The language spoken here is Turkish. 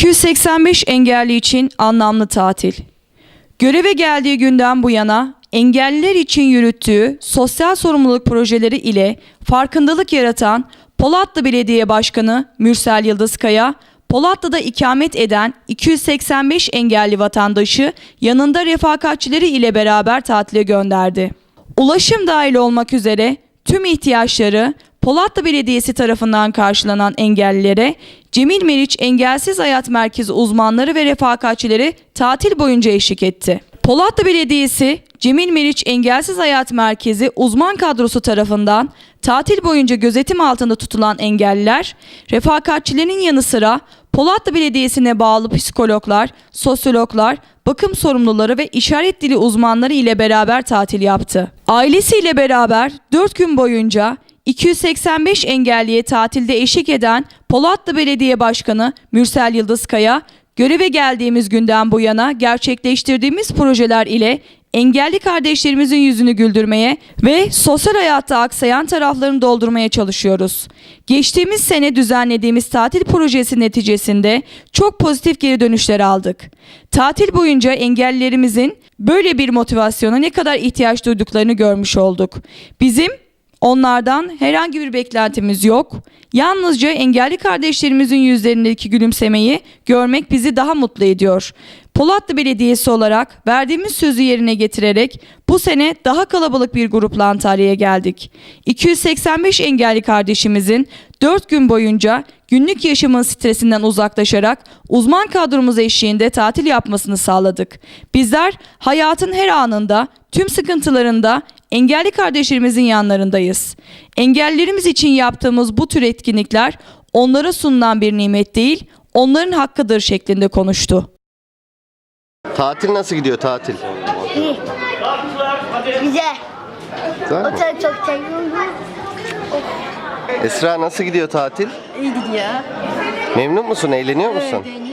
285 engelli için anlamlı tatil. Göreve geldiği günden bu yana engelliler için yürüttüğü sosyal sorumluluk projeleri ile farkındalık yaratan Polatlı Belediye Başkanı Mürsel Yıldızkaya, Polatlı'da ikamet eden 285 engelli vatandaşı yanında refakatçileri ile beraber tatile gönderdi. Ulaşım dahil olmak üzere tüm ihtiyaçları Polatlı Belediyesi tarafından karşılanan engellilere Cemil Meriç Engelsiz Hayat Merkezi uzmanları ve refakatçileri tatil boyunca eşlik etti. Polatlı Belediyesi Cemil Meriç Engelsiz Hayat Merkezi uzman kadrosu tarafından tatil boyunca gözetim altında tutulan engelliler, refakatçilerin yanı sıra Polatlı Belediyesi'ne bağlı psikologlar, sosyologlar, bakım sorumluları ve işaret dili uzmanları ile beraber tatil yaptı. Ailesiyle beraber 4 gün boyunca 285 engelliye tatilde eşlik eden Polatlı Belediye Başkanı Mürsel Yıldızkaya, göreve geldiğimiz günden bu yana gerçekleştirdiğimiz projeler ile engelli kardeşlerimizin yüzünü güldürmeye ve sosyal hayatta aksayan taraflarını doldurmaya çalışıyoruz. Geçtiğimiz sene düzenlediğimiz tatil projesi neticesinde çok pozitif geri dönüşler aldık. Tatil boyunca engellilerimizin böyle bir motivasyona ne kadar ihtiyaç duyduklarını görmüş olduk. Bizim Onlardan herhangi bir beklentimiz yok. Yalnızca engelli kardeşlerimizin yüzlerindeki gülümsemeyi görmek bizi daha mutlu ediyor. Polatlı Belediyesi olarak verdiğimiz sözü yerine getirerek bu sene daha kalabalık bir grupla Antalya'ya geldik. 285 engelli kardeşimizin 4 gün boyunca günlük yaşamın stresinden uzaklaşarak uzman kadromuz eşliğinde tatil yapmasını sağladık. Bizler hayatın her anında, tüm sıkıntılarında engelli kardeşlerimizin yanlarındayız. Engellilerimiz için yaptığımız bu tür etkinlikler onlara sunulan bir nimet değil, onların hakkıdır şeklinde konuştu. Tatil nasıl gidiyor tatil? İyi. Güzel. Güzel mi? Çok seviyorum. Esra nasıl gidiyor tatil? İyi gidiyor. Memnun musun? Eğleniyor musun? Evet,